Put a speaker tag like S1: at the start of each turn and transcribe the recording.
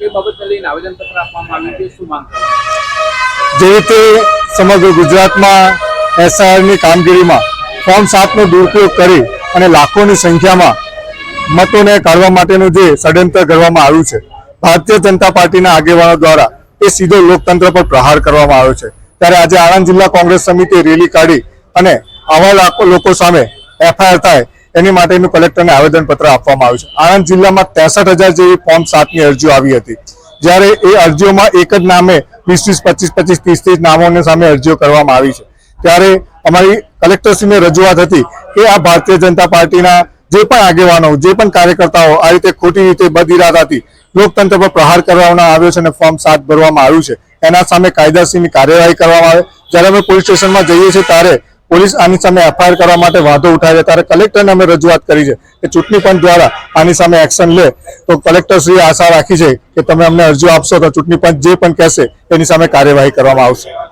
S1: કઈ બાબતને લઈને આવેદન પત્ર આપવામાં આવ્યું છે
S2: જે રીતે સમગ્ર ગુજરાતમાં એસઆઈઆરની કામગીરીમાં ફોર્મ સાતનો દુરુપયોગ કરી અને લાખોની સંખ્યામાં મતોને કાઢવા માટેનું જે ષડયંત્ર કરવામાં આવ્યું છે, ભારતીય જનતા પાર્ટીના આગેવાનો દ્વારા એ સીધો લોકતંત્ર પર પ્રહાર કરવામાં આવ્યો છે. ત્યારે આજે આણંદ જિલ્લા કોંગ્રેસ સમિતિએ રેલી કાઢી અને આવા લાખો લોકો સામે એફઆઈઆર થાય એની માટેનું કલેક્ટરને આવેદનપત્ર આપવામાં આવ્યું છે. આણંદ જિલ્લામાં ત્રેસઠ હજાર જેવી ફોર્મ સાતની અરજીઓ આવી હતી. જ્યારે એ અરજીઓમાં એક જ નામે વીસ વીસ, પચીસ પચીસ, ત્રીસ ત્રીસ નામોની સામે અરજીઓ કરવામાં આવી છે. ત્યારે અમારી કલેક્ટરશ્રીને રજૂઆત હતી કે આ ભારતીય જનતા પાર્ટીના જે પણ આગેવાનો, જે પણ કાર્યકર્તાઓ આ રીતે ખોટી રીતે બદઇરાદાથી લોકતંત્ર પર પ્રહાર કરવામાં આવ્યો છે અને ફોર્મ સાત ભરવામાં આવ્યું છે. એના સામે કાયદાસીની કાર્યવાહી કરવામાં આવે. જ્યારે અમે પોલીસ સ્ટેશનમાં જઈએ છીએ ત્યારે પોલીસ આની સામે એફઆઈઆર કરવા માટે વાંધો ઉઠાવે ત્યારે કલેક્ટરને અમે રજૂઆત કરી છે કે ચૂંટણી પંચ દ્વારા આની સામે એક્શન લે. તો કલેક્ટરશ્રીએ આશા રાખી છે કે તમે અમને અરજીઓ આપશો તો ચૂંટણી પંચ જે પણ કહેશે એની સામે કાર્યવાહી કરવામાં આવશે.